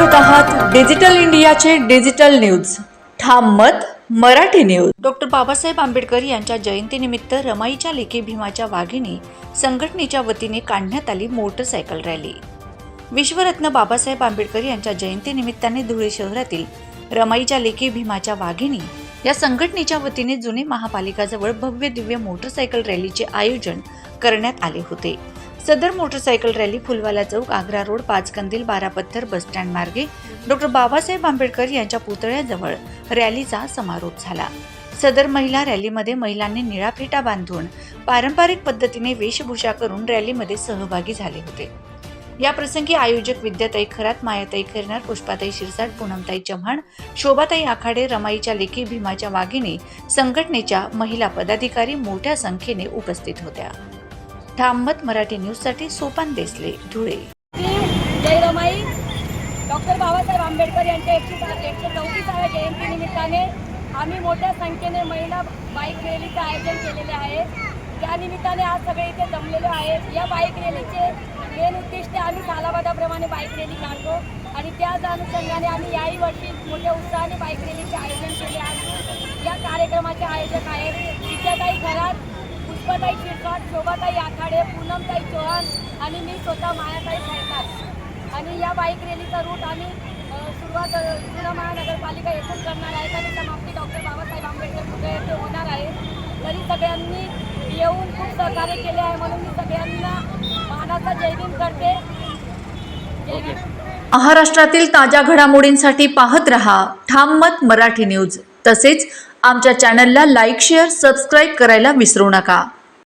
Digital इंडियाचे digital news. Tham Mat Marathi news. Doctor Babasaheb Ambedkar यांच्या जयंतीनिमित्त रमाईच्या लेखी भीमाच्या वाघिणी संघटनेच्या वतीने काढण्यात आली मोटरसायकल रॅली. विश्वरत्न बाबासाहेब आंबेडकर यांच्या जयंतीनिमित्ताने धुळे शहरातील रमाईच्या लेखी भीमाच्या वाघिणी या संघटनेच्या वतीने जुने महापालिकाजवळ भव्य दिव्य मोटरसायकल रॅलीचे आयोजन करण्यात आले होते. सदर मोटरसायकल रॅली फुलवाला चौक Agra road Pachkandil Barapatthar bus stand मार्गे. डॉक्टर बाबासाहेब आंबेडकर यांच्या पुतळ्याजवळ रॅलीचा समारोप झाला. सदर महिला रॅलीमध्ये महिलांनी निळा फेटा बांधून पारंपरिक पद्धतीने वेशभूषा करून रॅलीमध्ये सहभागी झाले होते. या प्रसंगी आयोजक विद्याताई खरात मायाताई खैरनार पुष्पाताई शिरसाट पूनमताई चव्हाण शोभाताई आखाडे रमाईच्या लेखी भीमाच्या वाघिणी संघटनेच्या महिला पदाधिकारी मोठ्या संख्येने उपस्थित होत्या. थांबत मराठी न्यूजसाठी सोपान देसले धुळे. जय रमाई डॉक्टर बाबासाहेब आंबेडकर यांच्या एकशे एकशे चौतीसाव्या जयंतीनिमित्ताने आम्ही मोठ्या संख्येने महिला बाईक रॅलीचं आयोजन केलेले आहे. त्या निमित्ताने आज सगळे इथे जमलेलो आहेत. या बाईक रॅलीचे मेन उद्दिष्ट आम्ही तालाबादाप्रमाणे बाईक रॅली काढतो आणि त्याच अनुषंगाने आम्ही याही वर्षी मोठ्या उत्साहाने बाईक रॅलीचे आयोजन केले आहे. या कार्यक्रमाचे आयोजक आहेत काही घरात पुष्पाताई शिरसाट शोभाताई आखाडे पूनमताई चव्हाण आणि मी स्वतः मायाताई खेळतात. आणि या बाईक रॅलीचा रूट आम्ही सुरुवात जुना महानगरपालिका येथून करणार आहे आणि समाप्ती डॉक्टर बाबासाहेब आंबेडकर पुतळे येथे होणार आहे. तरी सगळ्यांनी येऊन खूप सहकार्य केले आहे म्हणून मी सगळ्यांना मानाचा जयभीम करते. महाराष्ट्रातील ताज्या घडामोडींसाठी पाहत रहा ठाम मत मराठी न्यूज. तसेच आमच्या चॅनलला लाईक शेअर सबस्क्राईब करायला विसरू नका.